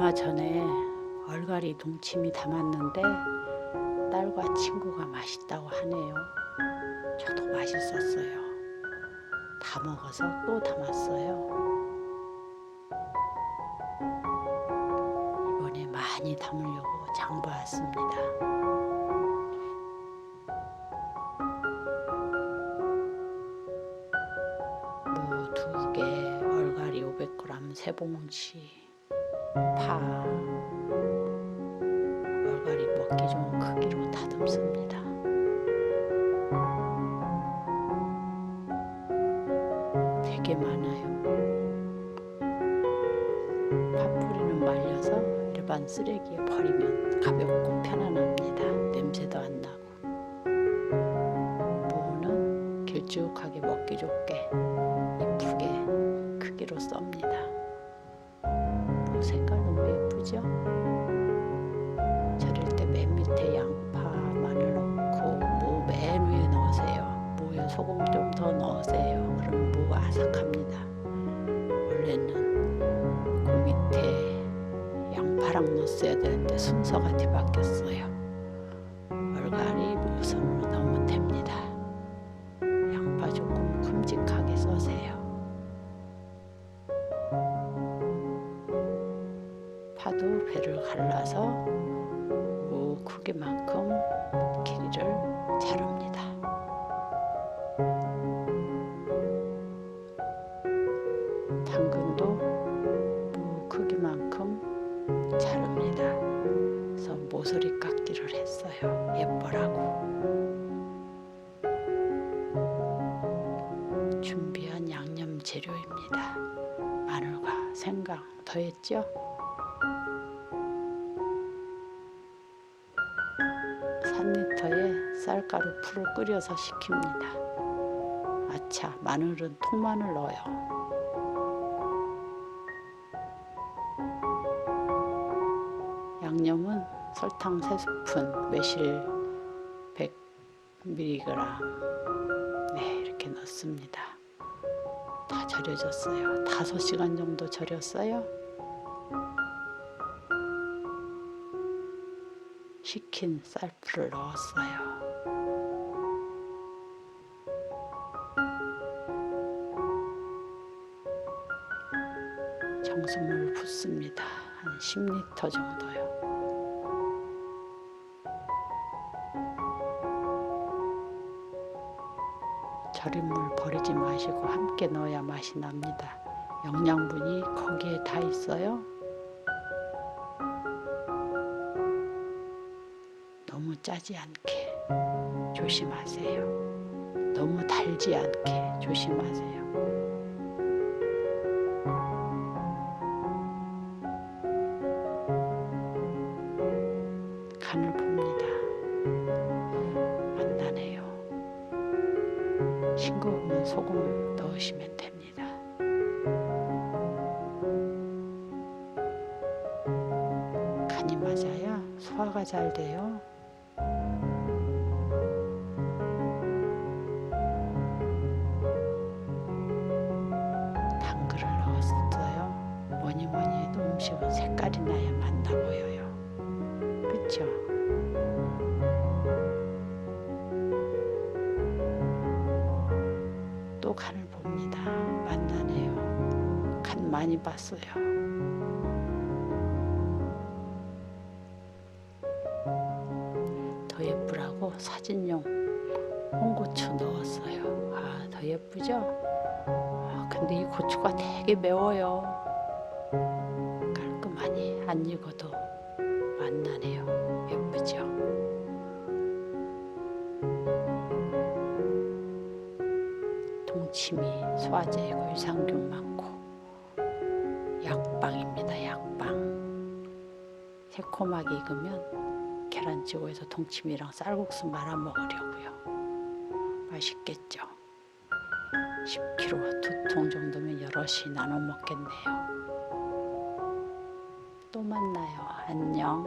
얼마 전에 얼갈이 동치미 담았는데 딸과 친구가 맛있다고 하네요. 저도 맛있었어요. 다 먹어서 또 담았어요. 이번에 많이 담으려고 장봐왔습니다. 무 두 개, 얼갈이 500g, 세 봉지, 파, 얼갈이 먹기 좋은 크기로 다듬습니다. 되게 많아요. 파뿌리는 말려서 일반 쓰레기에 버리면 가볍고 편안합니다. 냄새도 안 나고. 무는 길쭉하게 먹기 좋게 이쁘게 크기로 썹니다. 무 색깔 너무 예쁘죠? 절일 때 맨 밑에 양파, 마늘 넣고 무 맨 위에 넣으세요. 무에 소금 좀 더 넣으세요. 그러면 무가 아삭합니다. 원래는 그 밑에 양파랑 넣었어야 되는데 순서가 뒤바뀌었어요. 파도 배를 갈라서 무 크기만큼 길이를 자릅니다. 당근도 무 크기만큼 자릅니다. 그래서 모서리 깎기를 했어요. 예뻐라고. 준비한 양념 재료입니다. 마늘과 생강 더했죠? 쌀가루 풀을 끓여서 식힙니다. 아차, 마늘은 통마늘 넣어요. 양념은 설탕 3스푼, 매실 100mg 네, 이렇게 넣습니다. 다 절여졌어요. 5시간 정도 절였어요. 식힌 쌀풀을 넣었어요. 정수물 붓습니다. 한 10리터 정도요. 절인 물 버리지 마시고 함께 넣어야 맛이 납니다. 영양분이 거기에 다 있어요. 너무 짜지 않게 조심하세요. 너무 달지 않게 조심하세요. 싱거우면 소금 넣으시면 됩니다. 간이 맞아야 소화가 잘 돼요. 당근을 넣었어요. 뭐니 뭐니 해도 음식은 색깔이 나야 맛나 보여요. 또 간 많이 봤어요. 더 예쁘라고 사진용 홍고추 넣었어요. 아, 더 예쁘죠? 아, 근데 이 고추가 되게 매워요. 깔끔하니 안 익어도 맛나네요. 예쁘죠? 동치미, 소화제이고 유산균 많고 새콤하게 익으면 계란찌개에서 동치미랑 쌀국수 말아 먹으려고요. 맛있겠죠? 10kg 두 통 정도면 여럿이 나눠 먹겠네요. 또 만나요. 안녕.